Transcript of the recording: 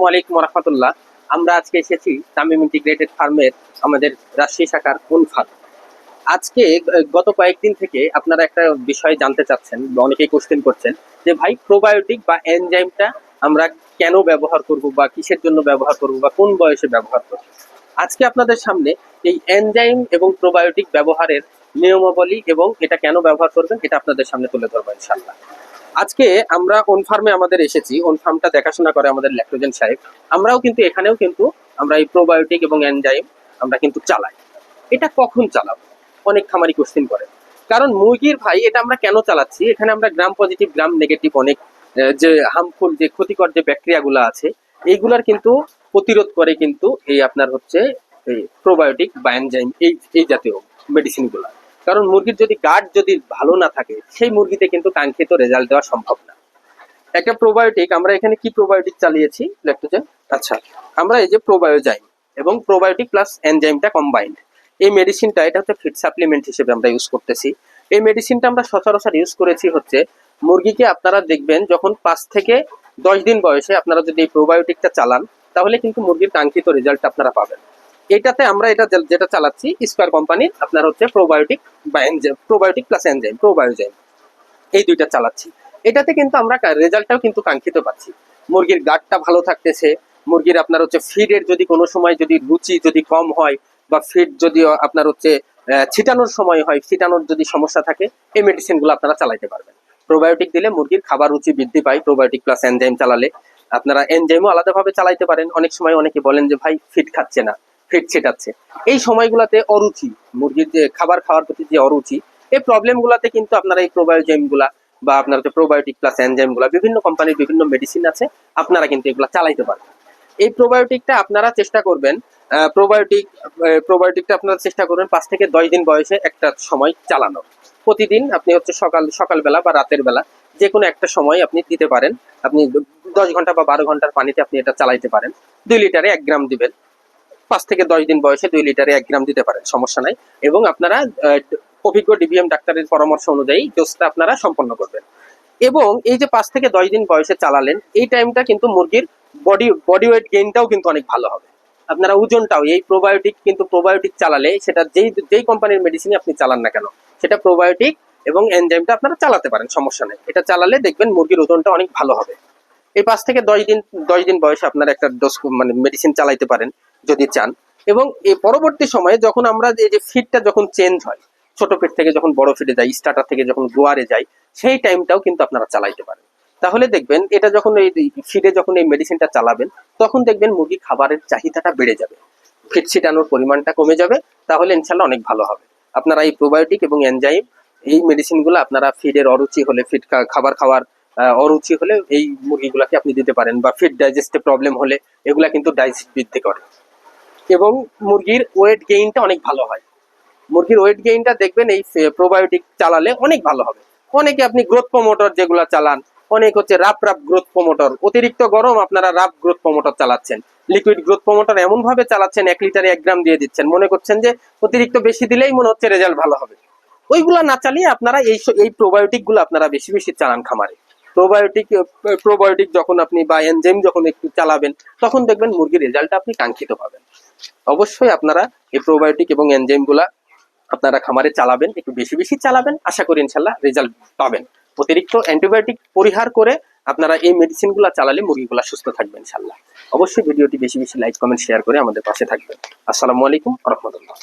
আসসালামু আলাইকুম রহমতুল্লাহ। আমরা আজকে এসেছি তামিম ইন্টিগ্রেটেড ফার্মের আমাদের রাজশাহী শাখার কোন ফার্ম আজকে গত কয়েকদিন থেকে আপনারা একটা বিষয় জানতে চাচ্ছেন, বা অনেকেই কোশ্চেন করছেন, যে ভাই প্রোবায়োটিক বা এনজাইমটা আমরা কেন ব্যবহার করব, বা কিসের জন্য ব্যবহার করব, বা কোন বয়সে ব্যবহার করব? আজকে আপনাদের সামনে এই এনজাইম এবং প্রোবায়োটিক ব্যবহারের নিয়মাবলী এবং এটা কেন ব্যবহার করবেন, এটা আপনাদের সামনে তুলে ধরবো ইনশাল্লাহ আজকে আমরা ওন ফার্মে আমাদের এসেছি ওন ফার্মটা দেখাশোনা করে আমাদের ল্যাক্টোজেন সাহেব। আমরাও কিন্তু এখানেও কিন্তু আমরা এই প্রোবায়োটিক এবং এনজাইম আমরা কিন্তু চালাই। এটা কখন চালাবো? অনেক খামারি কোশ্চেন করে। কারণ মুরগির ভাই, এটা আমরা কেন চালাচ্ছি? এখানে আমরা গ্রাম পজিটিভ গ্রাম নেগেটিভ অনেক যে হার্মফুল যে ক্ষতিকর যে ব্যাকটেরিয়াগুলো আছে, এইগুলার কিন্তু প্রতিরোধ করে কিন্তু এই আপনার হচ্ছে, এই প্রোবায়োটিক বা এনজাইম এই এই জাতীয় মেডিসিনগুলো কারণ মুরগির যদি গার্ড যদি ভালো না থাকে, সেই মুরগিতে কিন্তু কাঙ্ক্ষিত রেজাল্ট দেওয়া সম্ভব না। একটা প্রোবায়োটিক আমরা এখানে কি প্রোবায়োটিক চালিয়েছি? ল্যাক্টোজেন আচ্ছা আমরা এই যে প্রোবায়োজাইম এবং প্রোবায়োটিক প্লাস এনজাইমটা কম্বাইন্ড এই মেডিসিনটা এটা হচ্ছে ফিড সাপ্লিমেন্ট হিসেবে আমরা ইউজ করতেছি। এই মেডিসিনটা আমরা সচরাচর ইউজ করেছি হচ্ছে, মুরগিকে আপনারা দেখবেন যখন পাঁচ থেকে দশ দিন বয়সে আপনারা যদি এই প্রোবায়োটিকটা চালান, তাহলে কিন্তু মুরগির কাঙ্ক্ষিত রেজাল্ট আপনারা পাবেন। এটাতে আমরা এটা যেটা চালাচ্ছি স্কোয়ার কোম্পানির আপনার হচ্ছে প্রোবায়োটিক বা enzyme probiotic plus enzyme probiozyme এই দুইটা চালাচ্ছি। এটাতে কিন্তু আমরা রেজাল্টটাও কিন্তু কাঙ্ক্ষিত পাচ্ছি। মুরগির গাটটা ভালো থাকতেছে, মুরগির আপনার হচ্ছে ফিডের যদি কোনো সময় যদি রুচি যদি কম হয় বা ফিড যদি আপনার হচ্ছে ছিটানোর সময় হয়, ছিটানোর যদি সমস্যা থাকে, এই মেডিসিনগুলো আপনারা চালাইতে পারবেন। প্রোবায়োটিক দিলে মুরগির খাবার রুচি বৃদ্ধি পায় প্রোবায়োটিক প্লাস এনজাইম চালালে। আপনারা এনজাইমও আলাদাভাবে চালাইতে পারেন। অনেক সময় অনেকে বলেন যে, ভাই ফিট খাচ্ছে না। ফিট ছিটাচ্ছে এই সময়গুলোতে অরুচি, মুরগির যে খাবার খাওয়ার প্রতি যে অরুচি, এই প্রবলেমগুলোতে কিন্তু আপনারা এই প্রোবায়োজেমগুলা বা আপনার হচ্ছে প্রোবায়োটিক প্লাস এনজাইমগুলা বিভিন্ন কোম্পানির বিভিন্ন মেডিসিন আছে, আপনারা কিন্তু এগুলা চালাইতে পারবেন। এই প্রোবায়োটিকটা আপনারা চেষ্টা করবেন প্রোবায়োটিক প্রোবায়োটিকটা আপনারা চেষ্টা করবেন পাঁচ থেকে দশ দিন বয়সে একটা সময় চালানো প্রতিদিন আপনি হচ্ছে সকাল, সকালবেলা বা রাতের বেলা যে কোনো একটা সময় আপনি দিতে পারেন। আপনি দশ ঘণ্টা বা বারো ঘণ্টার পানিতে আপনি এটা চালাইতে পারেন। দুই লিটারে এক গ্রাম দিবেন। পাঁচ থেকে দশ দিন বয়সে দুই লিটারে এক গ্রাম দিতে পারেন, সমস্যা নাই। এবং আপনারা অভিজ্ঞ ডিবিএম ডাক্তারের পরামর্শ অনুযায়ী ডোজটা আপনারা সম্পন্ন করবেন। এবং এই যে পাঁচ থেকে দশ দিন বয়সে চালালেন, এই টাইমটা কিন্তু মুরগির বডি বডি ওয়েট গেইনটাও কিন্তু অনেক ভালো হবে। আপনারা ওজনটাও, এই প্রোবায়োটিক কিন্তু প্রোবায়োটিক চালালে সেটা যেই যেই কোম্পানির মেডিসিনই আপনি চালান না কেন, সেটা প্রোবায়োটিক এবং এনজাইমটা আপনারা চালাতে পারেন, সমস্যা নেই। এটা চালালে দেখবেন মুরগির ওজনটা অনেক ভালো হবে। এই পাঁচ থেকে দশ দিন দশ দিন বয়সে আপনারা একটা ডোজ মানে মেডিসিন চালাইতে পারেন। যদি চান। এবং এই পরবর্তী সময়ে যখন আমরা এই যে ফিডটা যখন চেঞ্জ হয়, ছোট ফিড থেকে যখন বড় ফিডে যাই স্টার্টার থেকে যখন গোয়ারে যাই, সেই টাইমটাও কিন্তু আপনারা চালাইতে পারেন। তাহলে দেখবেন এটা যখন এই ফিডে যখন এই মেডিসিনটা চালাবেন, তখন দেখবেন মুরগি খাবারের চাহিদাটা বেড়ে যাবে। ফিড ছিটানোর পরিমাণটা কমে যাবে, তাহলে ইনশাল্লাহ অনেক ভালো হবে। আপনারা এই প্রোবায়োটিক এবং এনজাইম এই মেডিসিনগুলো আপনারা ফিডের অরুচি হলে ফিড খাবার খাওয়ার অরুচি হলে এই মুরগিগুলোকে আপনি দিতে পারেন বা ফিড ডাইজেস্টে প্রবলেম হলে, এগুলা কিন্তু ডাইজেস্ট বৃদ্ধি করে। এবং মুরগির ওয়েট গেইনটা অনেক ভালো হয়। মুরগির ওয়েট গেইনটা দেখবেন এই প্রোবায়োটিক চালালে অনেক ভালো হবে। অনেকে আপনি গ্রোথ প্রমোটর যেগুলো চালান, অনেক হচ্ছে রাপ রাপ গ্রোথ প্রমোটর অতিরিক্ত গরম আপনারা রাপ গ্রোথ প্রমোটর চালাচ্ছেন। লিকুইড গ্রোথ প্রমোটর এমন ভাবে চালাচ্ছেন, এক লিটারে এক গ্রাম দিয়ে দিচ্ছেন। মনে করছেন যে অতিরিক্ত বেশি দিলেই মনে হচ্ছে রেজাল্ট ভালো হবে। ওইগুলা না চালিয়ে আপনারা এই এই প্রোবায়োটিকগুলো আপনারা বেশি বেশি চালান খামারে। প্রোবায়োটিক প্রোবায়োটিক যখন আপনি বা এনজাইম যখন একটু চালাবেন, তখন দেখবেন মুরগির রেজাল্ট আপনি কাঙ্ক্ষিত পাবেন। অবশ্যই আপনারা এই প্রোবায়োটিক এবং এনজাইমগুলা আপনারা খামারে চালাবেন, একটু বেশি বেশি চালাবেন, আশা করি ইনশাল্লাহ রেজাল্ট পাবেন। অতিরিক্ত অ্যান্টিবায়োটিক পরিহার করে আপনারা এই মেডিসিনগুলো চালালে মুরগিগুলা সুস্থ থাকবে ইনশাল্লাহ। অবশ্যই ভিডিওটি বেশি বেশি লাইক কমেন্ট শেয়ার করে আমাদের পাশে থাকবেন। আসসালামু আলাইকুম রহমতুল্লাহ।